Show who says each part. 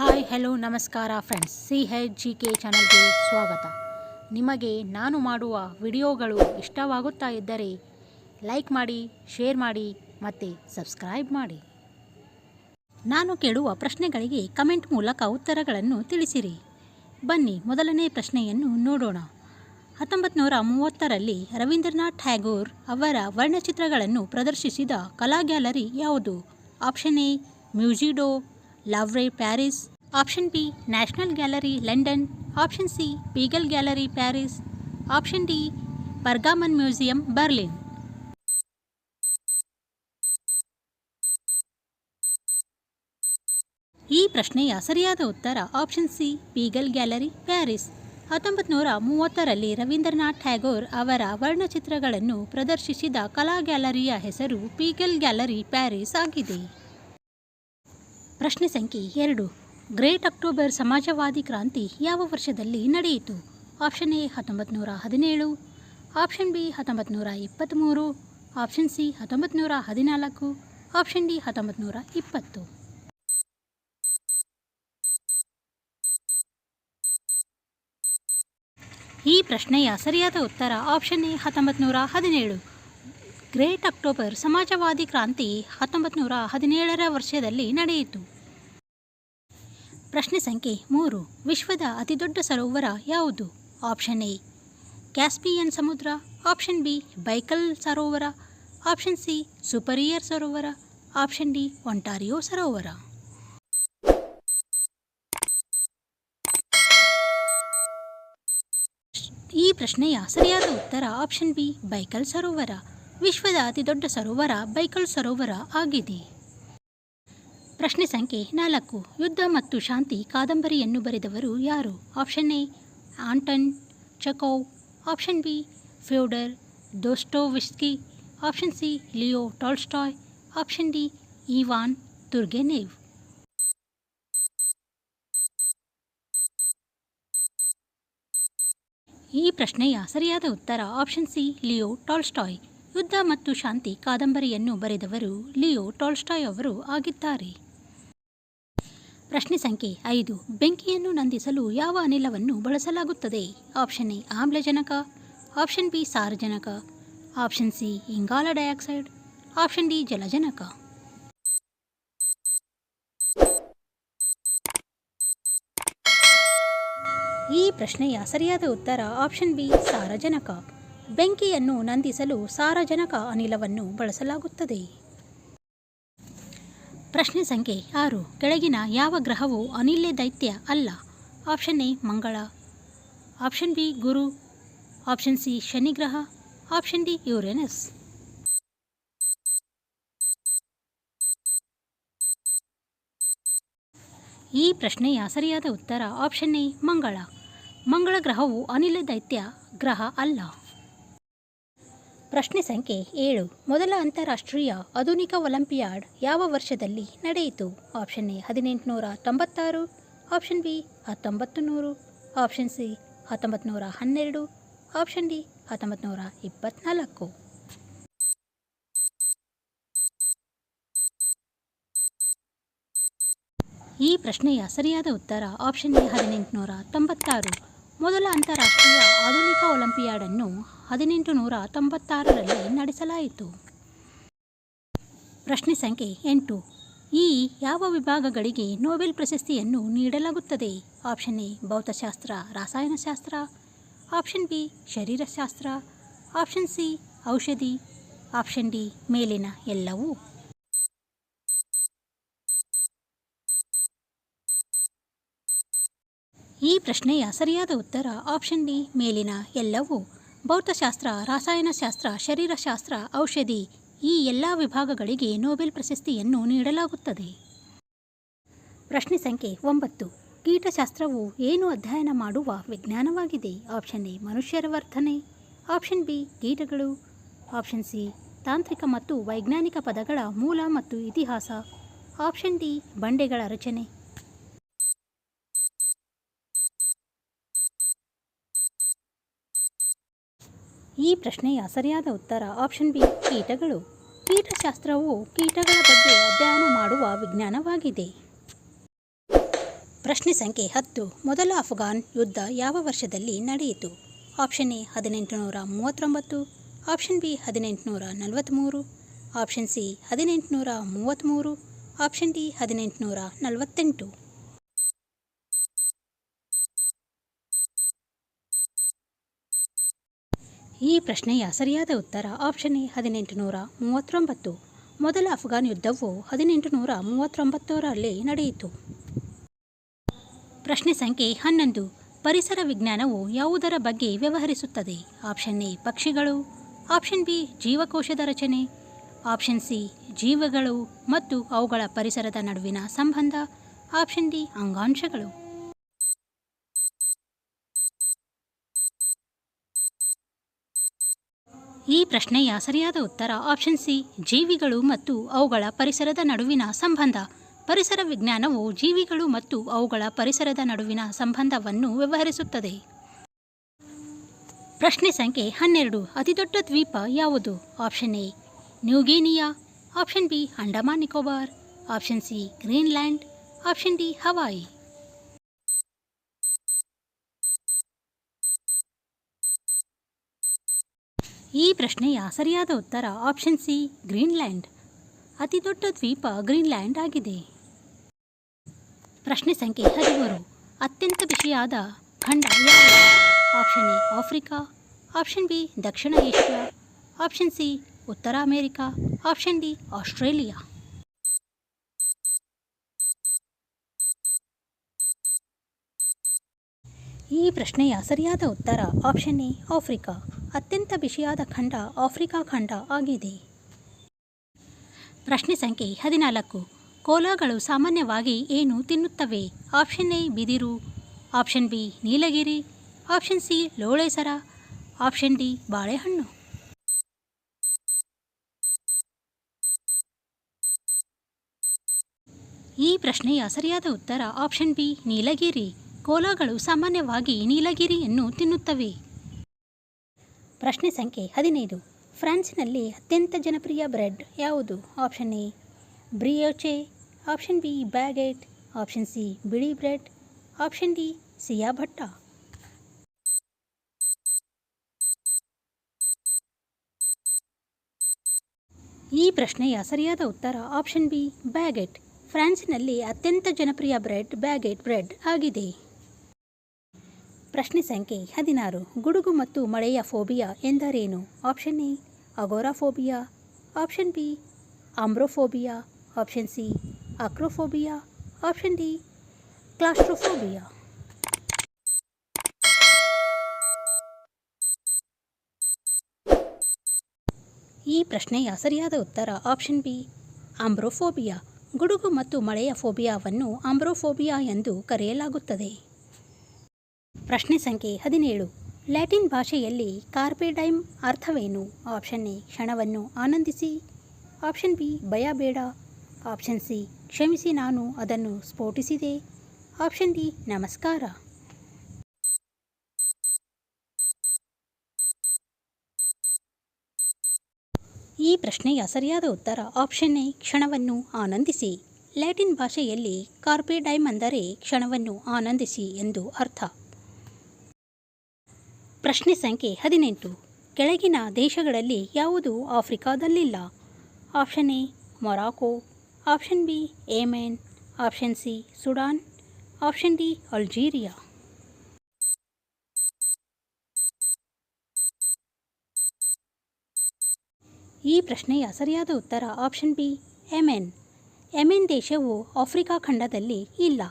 Speaker 1: Hi hello ನಮಸ್ಕಾರ friends C H G K ಚಾನಲ್ಗೆ ಸ್ವಾಗತ. ನಿಮಗೆ ನಾನು ಮಾಡುವ ವಿಡಿಯೋಗಳು ಇಷ್ಟವಾಗುತ್ತಾ ಇದ್ದರೆ ಲೈಕ್ ಮಾಡಿ ಶೇರ್ ಮಾಡಿ ಮತ್ತು ಸಬ್ಸ್ಕ್ರೈಬ್ ಮಾಡಿ. ನಾನು ಕೇಳುವ ಪ್ರಶ್ನೆಗಳಿಗೆ ಕಮೆಂಟ್ ಮೂಲಕ ಉತ್ತರಗಳನ್ನು ತಿಳಿಸಿರಿ. ಬನ್ನಿ ಮೊದಲನೇ ಪ್ರಶ್ನೆಯನ್ನು ನೋಡೋಣ. ಹತ್ತೊಂಬತ್ತು ನೂರ ಮೂವತ್ತರಲ್ಲಿ ರವೀಂದ್ರನಾಥ್ ಟ್ಯಾಗೋರ್ ಅವರ ವರ್ಣಚಿತ್ರಗಳನ್ನು ಪ್ರದರ್ಶಿಸಿದ ಕಲಾ ಗ್ಯಾಲರಿ ಯಾವುದು? Option A ಮ್ಯೂಸಿಡೋ Louvre Paris option B national gallery London option C Pigalle gallery Paris option D Pergamon museum Berlin ಈ ಪ್ರಶ್ನೆಯ ಸರಿಯಾದ ಉತ್ತರ option C Pigalle gallery Paris ಹತ್ತೊಂಬತ್ತು ನೂರ ಮೂವತ್ತರಲ್ಲಿ ರವೀಂದ್ರನಾಥ್ ಟ್ಯಾಗೋರ್ ಅವರ ವರ್ಣಚಿತ್ರಗಳನ್ನು ಪ್ರದರ್ಶಿಸಿದ ಕಲಾ ಗ್ಯಾಲರಿಯ ಹೆಸರು ಪೀಗಲ್ ಗ್ಯಾಲರಿ ಪ್ಯಾರಿಸ್ ಆಗಿದೆ. ಪ್ರಶ್ನೆ ಸಂಖ್ಯೆ ಎರಡು. ಗ್ರೇಟ್ ಅಕ್ಟೋಬರ್ ಸಮಾಜವಾದಿ ಕ್ರಾಂತಿ ಯಾವ ವರ್ಷದಲ್ಲಿ ನಡೆಯಿತು? ಆಪ್ಷನ್ ಎ ಹತ್ತೊಂಬತ್ತು ನೂರ ಹದಿನೇಳು, ಆಪ್ಷನ್ ಬಿ ಹತ್ತೊಂಬತ್ತು ಇಪ್ಪತ್ತ್ಮೂರು ಆಪ್ಷನ್ ಸಿ ಹತ್ತೊಂಬತ್ತು ನೂರ ಹದಿನಾಲ್ಕು, ಆಪ್ಷನ್ ಡಿ ಹತ್ತೊಂಬತ್ತು ನೂರ ಇಪ್ಪತ್ತು. ಈ ಪ್ರಶ್ನೆಯ ಸರಿಯಾದ ಉತ್ತರ ಆಪ್ಷನ್ ಎ ಹತ್ತೊಂಬತ್ತು ನೂರ ಹದಿನೇಳು. ಗ್ರೇಟ್ ಅಕ್ಟೋಬರ್ ಸಮಾಜವಾದಿ ಕ್ರಾಂತಿ ಹತ್ತೊಂಬತ್ತು ನೂರ ಹದಿನೇಳರ ವರ್ಷದಲ್ಲಿ ನಡೆಯಿತು. ಪ್ರಶ್ನೆ ಸಂಖ್ಯೆ ಮೂರು, ವಿಶ್ವದ ಅತಿದೊಡ್ಡ ಸರೋವರ ಯಾವುದು? ಆಪ್ಷನ್ ಎ, ಕ್ಯಾಸ್ಪಿಯನ್ ಸಮುದ್ರ, ಆಪ್ಷನ್ ಬಿ, ಬೈಕಲ್ ಸರೋವರ, ಆಪ್ಷನ್ ಸಿ, ಸುಪರಿಯರ್ ಸರೋವರ, ಆಪ್ಷನ್ ಡಿ, ಒಂಟಾರಿಯೋ ಸರೋವರ. ಈ ಪ್ರಶ್ನೆಯ ಸರಿಯಾದ ಉತ್ತರ ಆಪ್ಷನ್ ಬಿ, ಬೈಕಲ್ ಸರೋವರ. ವಿಶ್ವದ ಅತಿದೊಡ್ಡ ಸರೋವರ ಬೈಕಲ್ ಸರೋವರ ಆಗಿದೆ. ಪ್ರಶ್ನೆ ಸಂಖ್ಯೆ ನಾಲ್ಕು. ಯುದ್ಧ ಮತ್ತು ಶಾಂತಿ ಕಾದಂಬರಿಯನ್ನು ಬರೆದವರು ಯಾರು? Option A, Anton Chekhov. Option B, Fyodor Dostoevsky. Option C, Leo Tolstoy. Option D Ivan Turgenev. ಈ ಪ್ರಶ್ನೆಯ ಸರಿಯಾದ ಉತ್ತರ ಆಪ್ಷನ್ ಸಿ, ಲಿಯೋ ಟಾಲ್ಸ್ಟಾಯ್. ಯುದ್ಧ ಮತ್ತು ಶಾಂತಿ ಕಾದಂಬರಿಯನ್ನು ಬರೆದವರು ಲಿಯೋ ಟಾಲ್ಸ್ಟಾಯ್ ಅವರು ಆಗಿದ್ದಾರೆ. ಪ್ರಶ್ನೆ ಸಂಖ್ಯೆ ಐದು. ಬೆಂಕಿಯನ್ನು ನಂದಿಸಲು ಯಾವ ಅನಿಲವನ್ನು ಬಳಸಲಾಗುತ್ತದೆ? ಆಪ್ಷನ್ ಎ, ಆಮ್ಲಜನಕ. ಆಪ್ಷನ್ ಬಿ, ಸಾರಜನಕ. ಆಪ್ಷನ್ ಸಿ, ಇಂಗಾಲ ಡೈಆಕ್ಸೈಡ್. ಆಪ್ಷನ್ ಡಿ, ಜಲಜನಕ. ಈ ಪ್ರಶ್ನೆಯ ಸರಿಯಾದ ಉತ್ತರ ಆಪ್ಷನ್ ಬಿ, ಸಾರಜನಕ. ಬೆಂಕಿಯನ್ನು ನಂದಿಸಲು ಸಾರಜನಕ ಅನಿಲವನ್ನು ಬಳಸಲಾಗುತ್ತದೆ. ಪ್ರಶ್ನೆ ಸಂಖ್ಯೆ ಆರು. ಕೆಳಗಿನ ಯಾವ ಗ್ರಹವು ಅನಿಲ್ಯ ದೈತ್ಯ ಅಲ್ಲ. ಆಪ್ಷನ್ ಎ, ಮಂಗಳ. ಆಪ್ಷನ್ ಬಿ, ಗುರು. ಆಪ್ಷನ್ ಸಿ, ಶನಿ ಗ್ರಹ. Option D, Uranus. ಈ ಪ್ರಶ್ನೆಯ ಸರಿಯಾದ ಉತ್ತರ ಆಪ್ಷನ್ ಎ, ಮಂಗಳ. ಮಂಗಳ ಗ್ರಹವು ಅನಿಲ ದೈತ್ಯ ಗ್ರಹ ಅಲ್ಲ. ಪ್ರಶ್ನೆ ಸಂಖ್ಯೆ ಏಳು. ಮೊದಲ ಅಂತಾರಾಷ್ಟ್ರೀಯ ಆಧುನಿಕ ಒಲಿಂಪಿಯಾಡ್ ಯಾವ ವರ್ಷದಲ್ಲಿ ನಡೆಯಿತು? ಆಪ್ಷನ್ ಎ ಹದಿನೆಂಟುನೂರ ತೊಂಬತ್ತಾರು, ಆಪ್ಷನ್ ಬಿ ಹತ್ತೊಂಬತ್ತು ನೂರು ಆಪ್ಷನ್ ಸಿ ಹತ್ತೊಂಬತ್ತು ನೂರ ಹನ್ನೆರಡು, ಆಪ್ಷನ್ ಡಿ ಹತ್ತೊಂಬತ್ತು ನೂರ ಇಪ್ಪತ್ತ್ನಾಲ್ಕು ಈ ಪ್ರಶ್ನೆಯ ಸರಿಯಾದ ಉತ್ತರ ಆಪ್ಷನ್ ಎ ಹದಿನೆಂಟುನೂರ ತೊಂಬತ್ತಾರು. ಮೊದಲ ಅಂತಾರಾಷ್ಟ್ರೀಯ ಆಧುನಿಕ ಒಲಿಂಪಿಯಾಡನ್ನು ಹದಿನೆಂಟು ನೂರ ತೊಂಬತ್ತಾರರಲ್ಲಿ ನಡೆಸಲಾಯಿತು. ಪ್ರಶ್ನೆ ಸಂಖ್ಯೆ ಎಂಟು. ಈ ಯಾವ ವಿಭಾಗಗಳಿಗೆ ನೋಬೆಲ್ ಪ್ರಶಸ್ತಿಯನ್ನು ನೀಡಲಾಗುತ್ತದೆ? ಆಪ್ಷನ್ ಎ, ಭೌತಶಾಸ್ತ್ರ, ರಾಸಾಯನಶಾಸ್ತ್ರ. ಆಪ್ಷನ್ ಬಿ, ಶರೀರಶಾಸ್ತ್ರ. ಆಪ್ಷನ್ ಸಿ, ಔಷಧಿ. ಆಪ್ಷನ್ ಡಿ, ಮೇಲಿನ ಎಲ್ಲವೂ ಈ ಪ್ರಶ್ನೆಯ ಸರಿಯಾದ ಉತ್ತರ ಆಪ್ಷನ್ ಡಿ ಮೇಲಿನ ಎಲ್ಲವೂ ಭೌತಶಾಸ್ತ್ರ, ರಾಸಾಯನಶಾಸ್ತ್ರ, ಶರೀರಶಾಸ್ತ್ರ, ಔಷಧಿ ಈ ಎಲ್ಲ ವಿಭಾಗಗಳಿಗೆ ನೊಬೆಲ್ ಪ್ರಶಸ್ತಿಯನ್ನು ನೀಡಲಾಗುತ್ತದೆ. ಪ್ರಶ್ನೆ ಸಂಖ್ಯೆ ಒಂಬತ್ತು. ಕೀಟಶಾಸ್ತ್ರವು ಏನು ಅಧ್ಯಯನ ಮಾಡುವ ವಿಜ್ಞಾನವಾಗಿದೆ? ಆಪ್ಷನ್ ಎ ಮನುಷ್ಯರ ವರ್ತನೆ. ಆಪ್ಷನ್ ಬಿ ಕೀಟಗಳು. ಆಪ್ಷನ್ ಸಿ ತಾಂತ್ರಿಕ ಮತ್ತು ವೈಜ್ಞಾನಿಕ ಪದಗಳ ಮೂಲ ಮತ್ತು ಇತಿಹಾಸ. ಆಪ್ಷನ್ ಡಿ ಬಂಡೆಗಳ ರಚನೆ. ಈ ಪ್ರಶ್ನೆಯ ಸರಿಯಾದ ಉತ್ತರ ಆಪ್ಷನ್ ಬಿ ಕೀಟಗಳು. ಕೀಟಶಾಸ್ತ್ರವು ಕೀಟಗಳ ಬಗ್ಗೆ ಅಧ್ಯಯನ ಮಾಡುವ ವಿಜ್ಞಾನವಾಗಿದೆ. ಪ್ರಶ್ನೆ ಸಂಖ್ಯೆ ಹತ್ತು, ಮೊದಲ ಅಫ್ಘಾನ್ ಯುದ್ಧ ಯಾವ ವರ್ಷದಲ್ಲಿ ನಡೆಯಿತು? ಆಪ್ಷನ್ ಎ ಹದಿನೆಂಟುನೂರ ಮೂವತ್ತೊಂಬತ್ತು. ಆಪ್ಷನ್ ಬಿ ಹದಿನೆಂಟುನೂರ ನಲವತ್ತ್ಮೂರು ಆಪ್ಷನ್ ಸಿ ಹದಿನೆಂಟುನೂರ ಮೂವತ್ತ್ಮೂರು ಆಪ್ಷನ್ ಡಿ ಹದಿನೆಂಟುನೂರ ನಲವತ್ತೆಂಟು. ಈ ಪ್ರಶ್ನೆಯ ಸರಿಯಾದ ಉತ್ತರ ಆಪ್ಷನ್ ಎ ಹದಿನೆಂಟುನೂರ ಮೂವತ್ತೊಂಬತ್ತು. ಮೊದಲ ಅಫ್ಘಾನ್ ಯುದ್ಧವು ಹದಿನೆಂಟುನೂರ ಮೂವತ್ತೊಂಬತ್ತರಲ್ಲಿ ನಡೆಯಿತು. ಪ್ರಶ್ನೆ ಸಂಖ್ಯೆ ಹನ್ನೊಂದು. ಪರಿಸರ ವಿಜ್ಞಾನವು ಯಾವುದರ ಬಗ್ಗೆ ವ್ಯವಹರಿಸುತ್ತದೆ? ಆಪ್ಷನ್ ಎ ಪಕ್ಷಿಗಳು. ಆಪ್ಷನ್ ಬಿ ಜೀವಕೋಶದ ರಚನೆ. ಆಪ್ಷನ್ ಸಿ ಜೀವಗಳು ಮತ್ತು ಅವುಗಳ ಪರಿಸರದ ನಡುವಿನ ಸಂಬಂಧ. ಆಪ್ಷನ್ ಡಿ ಅಂಗಾಂಶಗಳು. ಈ ಪ್ರಶ್ನೆಯ ಸರಿಯಾದ ಉತ್ತರ ಆಪ್ಷನ್ ಸಿ ಜೀವಿಗಳು ಮತ್ತು ಅವುಗಳ ಪರಿಸರದ ನಡುವಿನ ಸಂಬಂಧ. ಪರಿಸರ ವಿಜ್ಞಾನವು ಜೀವಿಗಳು ಮತ್ತು ಅವುಗಳ ಪರಿಸರದ ನಡುವಿನ ಸಂಬಂಧವನ್ನು ವ್ಯವಹರಿಸುತ್ತದೆ. ಪ್ರಶ್ನೆ ಸಂಖ್ಯೆ ಹನ್ನೆರಡು, ಅತಿದೊಡ್ಡ ದ್ವೀಪ ಯಾವುದು? Option A New Guinea option B Andaman Nicobar. Option C Greenland. Option D Hawaii. ಈ ಪ್ರಶ್ನೆಯ ಸರಿಯಾದ ಉತ್ತರ ಆಪ್ಷನ್ ಸಿ ಗ್ರೀನ್ಲ್ಯಾಂಡ್ ಅತಿದೊಡ್ಡ ದ್ವೀಪ ಗ್ರೀನ್ಲ್ಯಾಂಡ್ ಆಗಿದೆ. ಪ್ರಶ್ನೆ ಸಂಖ್ಯೆ ಹದಿಮೂರು. ಅತ್ಯಂತ ಬಿಸಿಯಾದ ಖಂಡ ಯಾವುದು? Option A Africa option B Dakshina Asia. Option C ಉತ್ತರ ಅಮೆರಿಕಾ. ಆಪ್ಷನ್ ಡಿ ಆಸ್ಟ್ರೇಲಿಯಾ ಈ ಪ್ರಶ್ನೆಯ ಸರಿಯಾದ ಉತ್ತರ ಆಪ್ಷನ್ ಎ ಆಫ್ರಿಕಾ ಅತ್ಯಂತ ಬಿಸಿಯಾದ ಖಂಡ, ಆಫ್ರಿಕಾ ಖಂಡ ಆಗಿದೆ. ಪ್ರಶ್ನೆ ಸಂಖ್ಯೆ ಹದಿನಾಲ್ಕು. ಕೋಲಾಗಳು ಸಾಮಾನ್ಯವಾಗಿ ಏನು ತಿನ್ನುತ್ತವೆ? ಆಪ್ಷನ್ ಎ, ಬಿದಿರು. ಆಪ್ಷನ್ ಬಿ, ನೀಲಗಿರಿ. ಆಪ್ಷನ್ ಸಿ, ಲೋಳೆಸರ. ಆಪ್ಷನ್ ಡಿ, ಬಾಳೆಹಣ್ಣು. ಈ ಪ್ರಶ್ನೆಯ ಸರಿಯಾದ ಉತ್ತರ ಆಪ್ಷನ್ ಬಿ, ನೀಲಗಿರಿ. ಕೋಲಾಗಳು ಸಾಮಾನ್ಯವಾಗಿ ನೀಲಗಿರಿಯನ್ನು ತಿನ್ನುತ್ತವೆ. ಪ್ರಶ್ನೆ ಸಂಖ್ಯೆ ಹದಿನೈದು. ಫ್ರಾನ್ಸ್ನಲ್ಲಿ ಅತ್ಯಂತ ಜನಪ್ರಿಯ ಬ್ರೆಡ್ ಯಾವುದು? Option A, brioche, option B, baguette, option C, ಬಿಳಿ bread, option D, ciabatta. ಈ ಪ್ರಶ್ನೆಯ ಸರಿಯಾದ ಉತ್ತರ ಆಪ್ಷನ್ ಬಿ, ಬ್ಯಾಗೆಟ್. ಫ್ರಾನ್ಸ್ನಲ್ಲಿ ಅತ್ಯಂತ ಜನಪ್ರಿಯ ಬ್ರೆಡ್ ಬ್ಯಾಗೆಟ್ ಬ್ರೆಡ್ ಆಗಿದೆ. ಪ್ರಶ್ನೆ ಸಂಖ್ಯೆ ಹದಿನಾರು. ಗುಡುಗು ಮತ್ತು ಮಳೆಯ ಫೋಬಿಯಾ ಎಂದರೇನು? Option A, agoraphobia. Option B, ombrophobia. Option C, acrophobia. Option D, claustrophobia. ಈ ಪ್ರಶ್ನೆಯ ಸರಿಯಾದ ಉತ್ತರ ಆಪ್ಷನ್ ಬಿ ಆಂಬ್ರೋಫೋಬಿಯಾ ಗುಡುಗು ಮತ್ತು ಮಳೆಯ ಫೋಬಿಯಾವನ್ನು ಆಂಬ್ರೋಫೋಬಿಯಾ ಎಂದು ಕರೆಯಲಾಗುತ್ತದೆ. ಪ್ರಶ್ನೆ ಸಂಖ್ಯೆ ಹದಿನೇಳು. ಲ್ಯಾಟಿನ್ ಭಾಷೆಯಲ್ಲಿ ಕಾರ್ಪೆಡೈಮ್ ಅರ್ಥವೇನು? ಆಪ್ಷನ್ ಎ, ಕ್ಷಣವನ್ನು ಆನಂದಿಸಿ. ಆಪ್ಷನ್ ಬಿ ಭಯ ಬೇಡ ಆಪ್ಷನ್ ಸಿ, ಕ್ಷಮಿಸಿ, ನಾನು ಅದನ್ನು ಸ್ಫೋಟಿಸಿದೆ. ಆಪ್ಷನ್ ಡಿ, ನಮಸ್ಕಾರ. ಈ ಪ್ರಶ್ನೆಯ ಸರಿಯಾದ ಉತ್ತರ ಆಪ್ಷನ್ ಎ, ಕ್ಷಣವನ್ನು ಆನಂದಿಸಿ. ಲ್ಯಾಟಿನ್ ಭಾಷೆಯಲ್ಲಿ ಕಾರ್ಪೆಡೈಮ್ ಅಂದರೆ ಕ್ಷಣವನ್ನು ಆನಂದಿಸಿ ಎಂದು ಅರ್ಥ. ಪ್ರಶ್ನೆ ಸಂಖ್ಯೆ ಹದಿನೆಂಟು. ಕೆಳಗಿನ ದೇಶಗಳಲ್ಲಿ ಯಾವುದು ಆಫ್ರಿಕಾದಲ್ಲಿಲ್ಲ? Option A, Morocco. Option B Yemen option C, Sudan. Option D, Algeria. ಈ ಪ್ರಶ್ನೆಯ ಸರಿಯಾದ ಉತ್ತರ ಆಪ್ಷನ್ ಬಿ ಎಮೆನ್ ಎಮೆನ್ ದೇಶವು ಆಫ್ರಿಕಾ ಖಂಡದಲ್ಲಿ ಇಲ್ಲ.